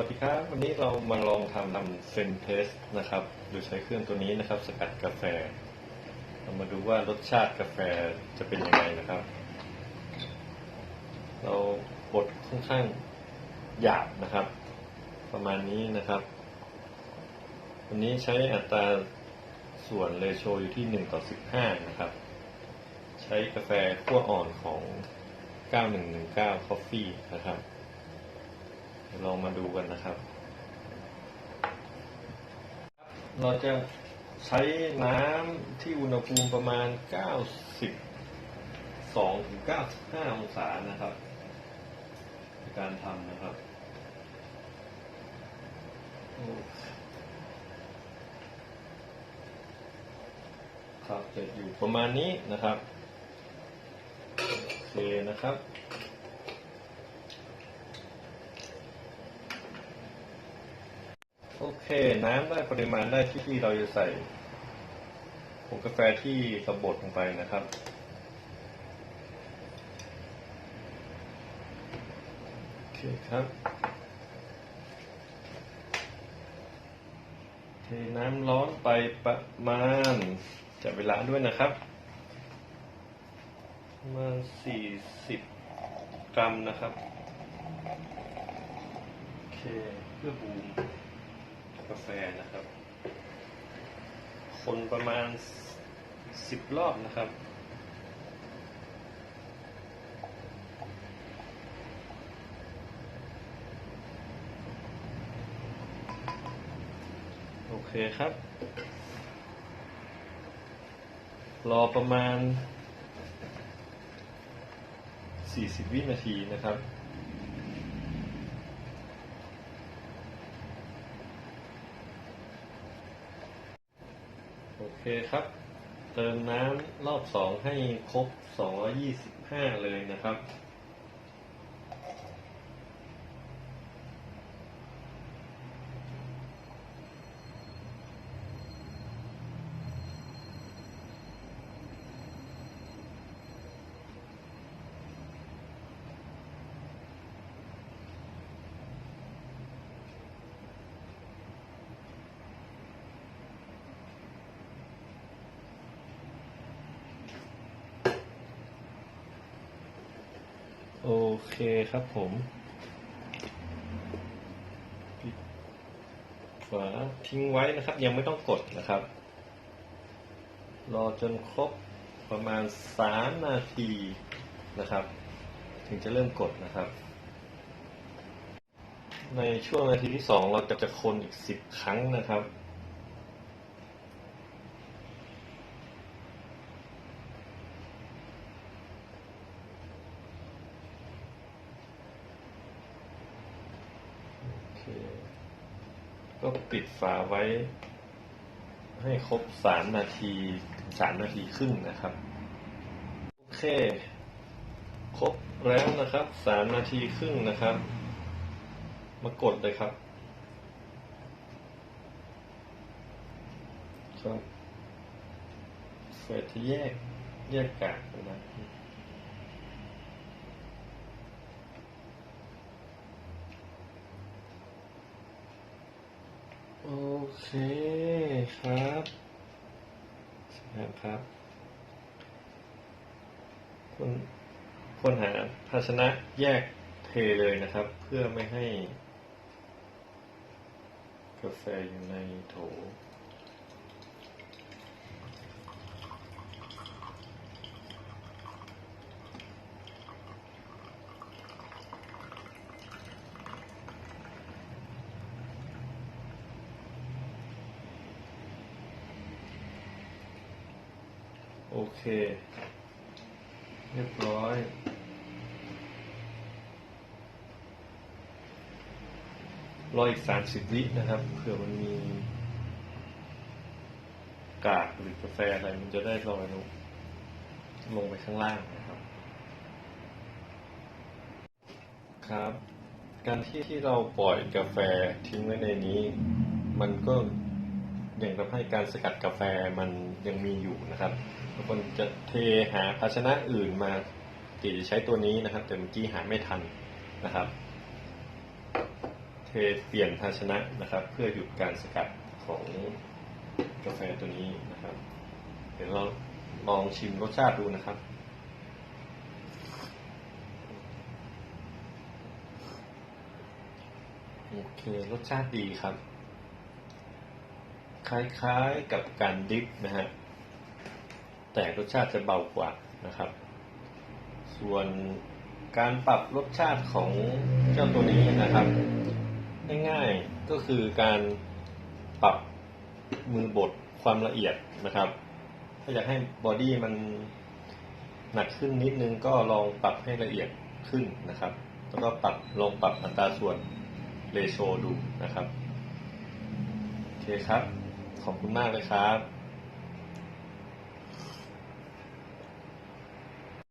วัสดีครับ วันนี้เรามาลองทำทำเซนเทสนะครับ โดยใช้เครื่องตัวนี้นะครับ สกัดกาแฟ เรามาดูว่ารสชาติกาแฟจะเป็นยังไงนะครับ เราบดค่อนข้างหยาบนะครับ ประมาณนี้นะครับ วันนี้ใช้อัตราส่วนเลโชอยู่ที่ 1 ต่อ 15 นะครับ ใช้กาแฟขั้วอ่อนของ 9119 Coffee นะครับ ลองมาดูกันนะครับ เราจะใช้น้ำที่อุณหภูมิประมาณ 92ถึง95 องศานะครับ ในการทำนะครับคครับจะอยู่ประมาณนี้นะครับ โอเคนะครับ โอเค น้ำได้ปริมาณได้ที่ที่เราจะใส่ผงกาแฟที่กระบดลงไปนะครับ โอเคครับเทน้ำร้อนไปประมาณจับเวลาด้วยนะครับประมาณสี่สิบกรัมนะครับ โอเค เพื่อบูม กาแฟนะครับ คนประมาณสิบรอบนะครับ โอเคครับ รอประมาณ 40 วินาทีนะครับ อเคครับ เติมน้ำรอบสองให้ครบ 225 เลยนะครับ เคครับผมปิดฝาทิ้งไว้นะครับ ยังไม่ต้องกดนะครับ รอจนครบประมาณสามนาทีนะครับ ถึงจะเริ่มกดนะครับ ในช่วงนาทีที่สองเราจะจะคนอีกสิบครั้งนะครับ โอเค ก็ปิดฝาไว้ ให้ครบสามนาทีสามนาทีครึ่งนะครับ โอเค ครบแล้วนะครับสามนาทีครึ่งนะครับ มากดเลยครับ ครับเฟสที่แยกแยกกากกันนะโอเคครับนะครับ คนคนหาภาชนะแยกเทเลยนะครับ เพื่อไม่ให้ กาแฟอยู่ในโถ โอเค เรียบร้อย รออีกสามสิบวินะครับ เผื่อมันมี กากหรือกาแฟอะไรมันจะได้ลอยลงลงไปข้างล่างนะครับ ครับ การที่ที่เราปล่อยกาแฟทิ้งไว้ในนี้ มันก็ ยังทำให้การสกัดกาแฟมันยังมีอยู่นะครับบางคนจะเทหาภาชนะอื่นมาติจะใช้ตัวนี้นะครับ แต่เมื่อกี้หาไม่ทันนะครับ เทเปลี่ยนภาชนะนะครับ เพื่อหยุดการสกัดของกาแฟตัวนี้นะครับ เดี๋ยวเราลองชิมรสชาติดูนะครับโอเครสชาติดีครับ คล้ายๆกับการดริปนะฮะ แต่รสชาติจะเบากว่านะครับ ส่วนการปรับรสชาติของเจ้าตัวนี้นะครับง่ายๆก็คือการปรับมือบดความละเอียดนะครับ ถ้าอยากให้บอดี้มันหนักขึ้นนิดนึงก็ลองปรับให้ละเอียดขึ้นนะครับ แล้วก็ปรับลองปรับอัตราส่วนเรโชดูนะครับ โอเคครับ ขอบคุณมากเลยครับ